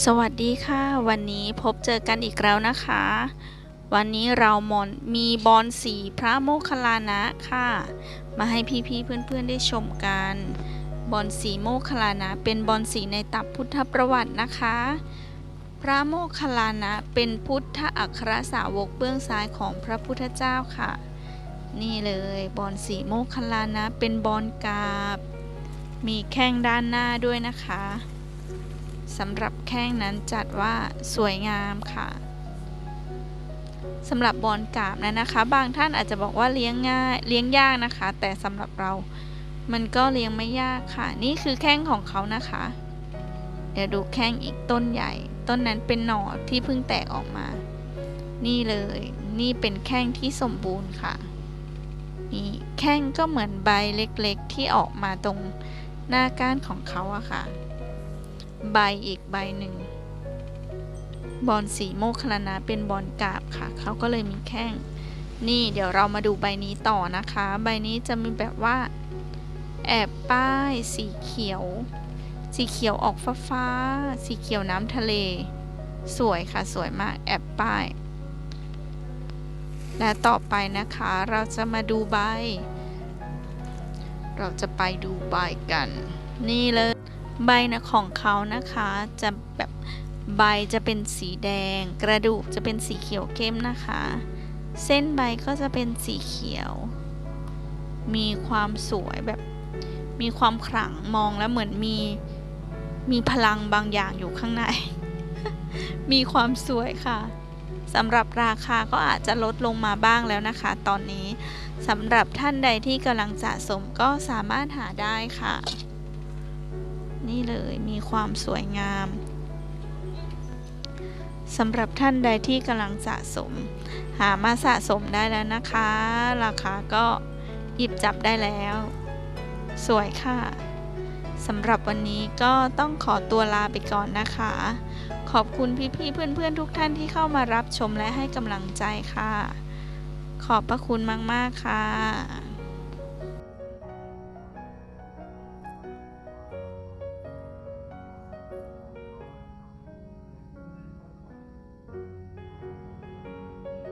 สวัสดีค่ะ วันนี้พบเจอกันอีกแล้วนะคะ วันนี้เรามอนมีบอลสีพระโมคคัลลานะค่ะ มาให้พี่ๆเพื่อนๆได้ชมกันบอลสีโมคคัลลานะ เป็นบอลสีในตับพุทธประวัตินะคะ พระโมคคัลลานะเป็นพุทธอัครสาวกเบื้องซ้ายของพระพุทธเจ้าค่ะ นี่เลยบอลสีโมคคัลลานะ เป็นบอลกาบ มีแข้งด้านหน้าด้วยนะคะ สำหรับแข้งนั้นจัดว่าสวยงามค่ะสำหรับบอลกราบนะนะคะ บางท่านอาจจะบอกว่าเลี้ยงง่ายเลี้ยงยากนะคะ แต่สำหรับเรามันก็เลี้ยงไม่ยากค่ะ นี่คือแข้งของเขานะคะ เดี๋ยวดูแข้งอีกต้นใหญ่ ต้นนั้นเป็นหน่อที่เพิ่งแตกออกมา นี่เลย นี่เป็นแข้งที่สมบูรณ์ค่ะนี่แข้งก็เหมือนใบเล็กๆที่ออกมาตรงหน้าก้านของเขาอะค่ะ ใบอีกใบหนึ่ง บอลสีโมคลานะเป็นบอลกาบค่ะ เขาก็เลยมีแข้ง นี่เดี๋ยวเรามาดูใบนี้ต่อนะคะ ใบนี้จะมีแบบว่า แอบป้ายสีเขียว สีเขียวออกฟ้าฟ้า สีเขียวน้ำทะเล สวยค่ะสวยมากแอบป้าย และต่อไปนะคะเราจะมาดูใบ เราจะไปดูใบกัน นี่เลย ใบนะของเขานะคะจะแบบใบจะเป็นสีแดง กระดูกจะเป็นสีเขียวเข้มนะคะ เส้นใบก็จะเป็นสีเขียว มีความสวยแบบมีความขลังมองแล้วเหมือนมีมีพลังบางอย่างอยู่ข้างใน มีความสวยค่ะสำหรับราคาก็อาจจะลดลงมาบ้างแล้วนะคะ ตอนนี้สำหรับท่านใดที่กำลังสะสมก็สามารถหาได้ค่ะ นี่เลยมีความสวยงามสำหรับท่านใดที่กำลังสะสม หามาสะสมได้แล้วนะคะ ราคาก็หยิบจับได้แล้ว สวยค่ะสำหรับวันนี้ก็ต้องขอตัวลาไปก่อนนะคะ ขอบคุณพี่ๆเพื่อนๆทุกท่านที่เข้ามารับชมและให้กำลังใจค่ะ ขอบพระคุณมากๆค่ะ